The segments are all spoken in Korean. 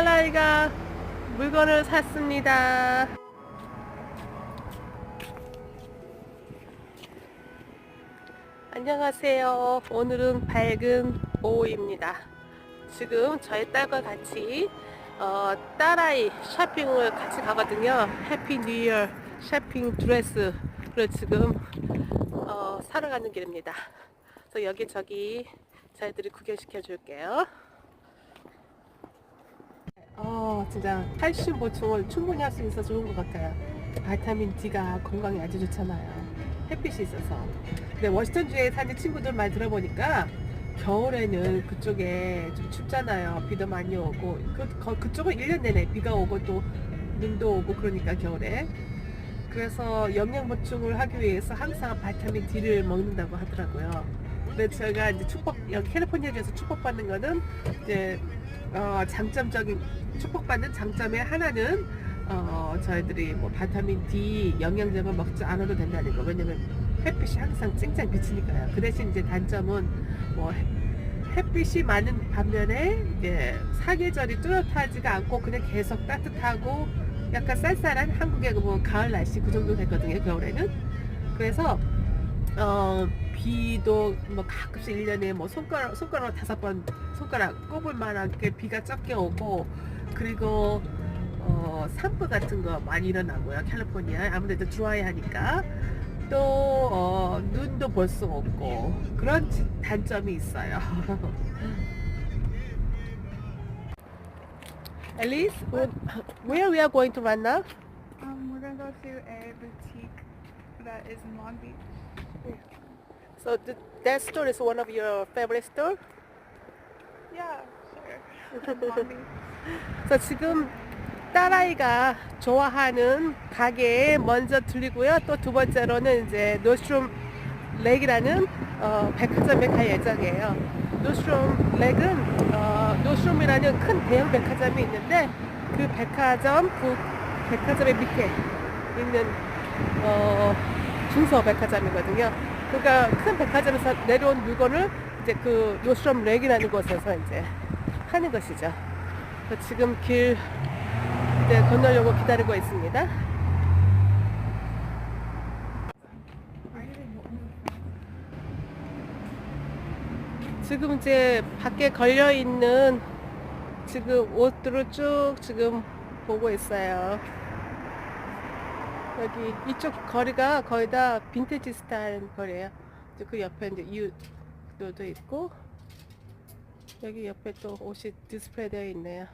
딸아이가 물건을 샀습니다. 안녕하세요. 오늘은 밝은 오후입니다. 지금 저희 딸과 같이 어, 딸아이 쇼핑을 같이 가거든요. 해피 뉴 이어 쇼핑 드레스를 지금 어, 사러 가는 길입니다. 그래서 여기저기 저희들이 구경시켜 줄게요. 어, 진짜 칼슘 보충을 충분히 할 수 있어서 좋은 것 같아요. 바이타민 D가 건강에 아주 좋잖아요. 햇빛이 있어서. 근데 워싱턴주에 사는 친구들 말 들어보니까 겨울에는 그쪽에 좀 춥잖아요. 비도 많이 오고. 그, 거- 그쪽은 1년 내내 비가 오고 또 눈도 오고 그러니까 겨울에. 그래서 영양 보충을 하기 위해서 항상 바이타민 D를 먹는다고 하더라고요. 근데 제가 이제 축복, 여기 캘리포니아주에서 축복받는 거는 이제 어, 장점적인 축복받는 장점의 하나는 어, 저희들이 뭐 바타민 D 영양제만 먹지 않아도 된다는 거. 왜냐면 햇빛이 항상 쨍쨍 비치니까요. 그 대신 이제 단점은 뭐 햇- 햇빛이 많은 반면에 이제 사계절이 뚜렷하지가 않고 그냥 계속 따뜻하고 약간 쌀쌀한 한국의 뭐 가을 날씨 그 정도 됐거든요 겨울에는. 그래서 어, 비도 뭐 가끔씩 1년에 뭐 손가락, 손가락 다섯 번 손가락 꼽을 만하게 비가 적게 오고 그리고 어, 산불 같은 거 많이 일어나고요 캘리포니아 아무래도 드라이 하니까 또 어, 눈도 볼 수 없고 그런 지- 단점이 있어요 Alice, where we are going to right now? Um, we're gonna go to a boutique that is in Long Beach. So th- that store is one of your favorite store? Yeah, sure. 그래서 지금 딸아이가 좋아하는 가게에 먼저 들리고요. 또 두 번째로는 이제 노스트롬 렉이라는 어, 백화점에 갈 예정이에요. 노스트롬 렉은 어, 노스트롬이라는 큰 대형 백화점이 있는데 그 백화점 그 백화점의 밑에 있는 어, 중소 백화점이거든요. 그러니까 큰 백화점에서 내려온 물건을 이제 그 노스트롬 렉이라는 곳에서 이제 하는 것이죠. 지금 길 이제 건너려고 기다리고 있습니다. 지금 이제 밖에 걸려 있는 지금 옷들을 쭉 지금 보고 있어요. 여기 이쪽 거리가 거의 다 빈티지 스타일 거리예요. 이제 그 옆에 이제 이웃도 있고 여기 옆에 또 옷이 디스플레이 되어 있네요.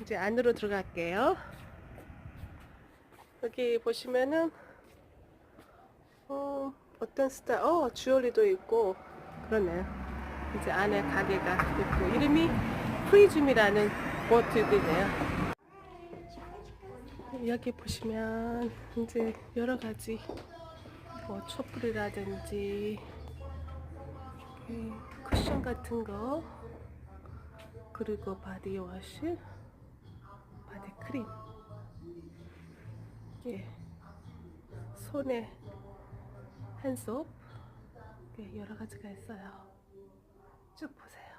이제 안으로 들어갈게요. 여기 보시면은 어, 어떤 스타일, 어, 주얼리도 있고 그러네요. 이제 안에 가게가 있고 이름이 프리즘이라는 보트이네요. 여기 보시면 이제 여러 가지 뭐 촛불이라든지 이 쿠션 같은 거 그리고 바디워시 바디 크림. 예 손에 한솥 예, 여러 가지가 있어요 쭉 보세요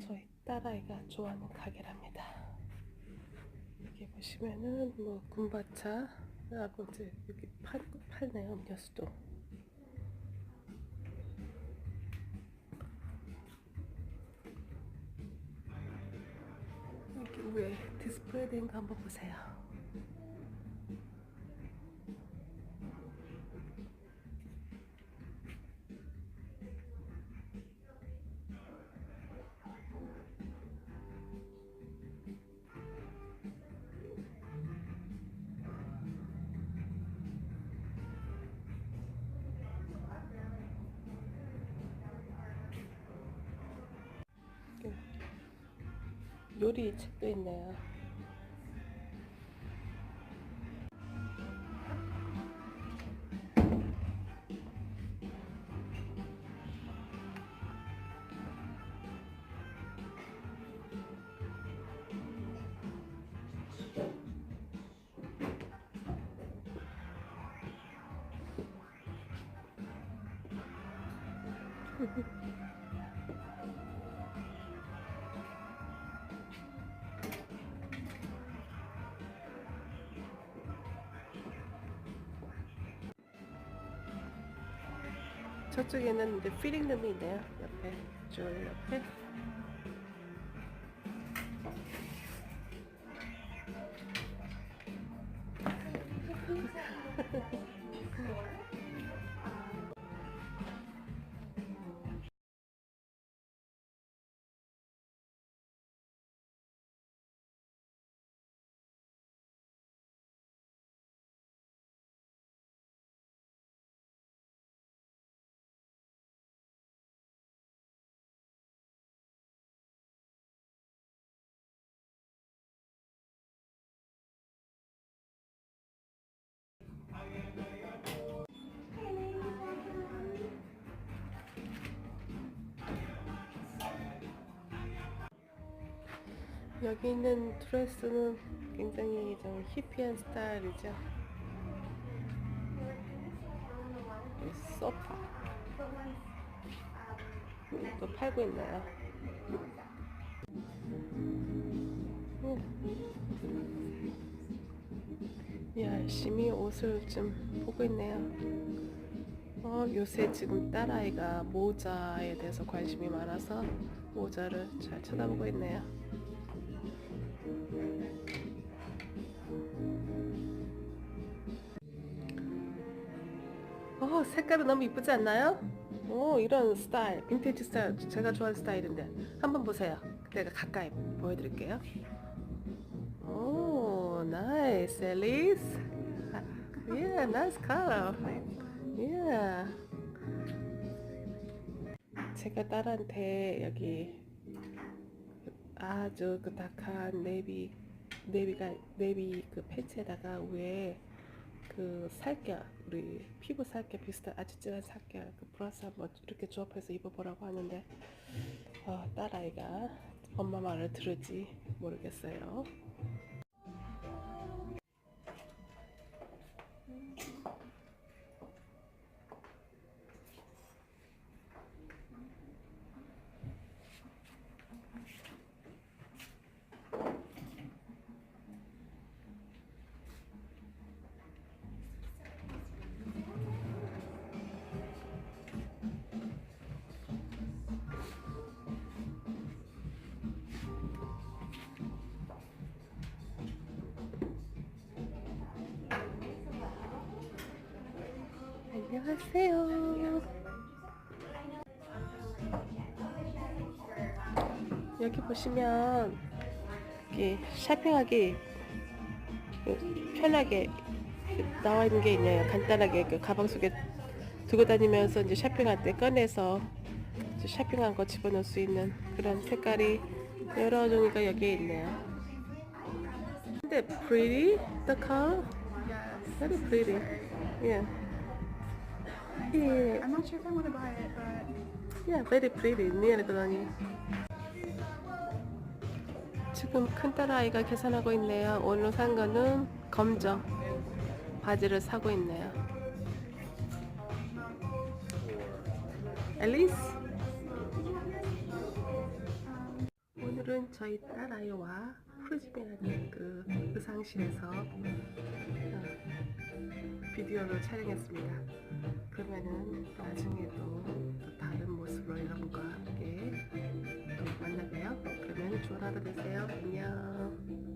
저희 딸아이가 좋아하는 가게랍니다 여기 보시면은 뭐 군바차라고 이제 여기 팔, 팔네요 음료수도 여기 위에 디스플레이 된 거 한번 보세요. 요리 책도 있네요. 저쪽에는 이제 피링룸이 있네요. 옆에 저 옆에. 여기 있는 드레스는 굉장히 좀 히피한 스타일이죠. 이 소파. 또 팔고 있네요. 음. 열심히 옷을 좀 보고 있네요. 어, 요새 지금 딸아이가 모자에 대해서 관심이 많아서 모자를 잘 쳐다보고 있네요. 어, 색깔은 너무 이쁘지 않나요? 오, 이런 스타일, 빈티지 스타일, 제가 좋아하는 스타일인데 한번 보세요. 내가 가까이 보여드릴게요. 오, Alice. 아, Yeah, nice color. Yeah. 제가 딸한테 여기 아주 그 다크한 네비 네비가 네비 그 팬츠에다가 위에 그 살결 우리 피부 살결 비슷한 아주 진한 살결 그 플러스 한번 이렇게 조합해서 입어보라고 하는데 어, 딸아이가 엄마 말을 들을지 모르겠어요. 안녕하세요. 여기 보시면 여기 쇼핑하기 편하게 나와 있는 게 있네요. 간단하게 그 가방 속에 두고 다니면서 이제 쇼핑할 때 꺼내서 쇼핑한 거 집어넣을 수 있는 그런 색깔이 여러 종류가 여기에 있네요. 근데 pretty the color, Yes. very pretty. Yeah. Yeah. I'm not sure if I want to buy it, but Yeah, very pretty. 니엘 그러니. 지금 큰딸 아이가 계산하고 있네요. 오늘 산 거는 검정 바지를 사고 있네요. 앨리스. 오늘은 저희 딸 아이와 프리즘이라는 그 의상실에서 어, 비디오를 촬영했습니다. 그러면은 나중에도 또 다른 모습으로 여러분과 함께 또 만나봬요. 그러면 좋은 하루 되세요. 안녕.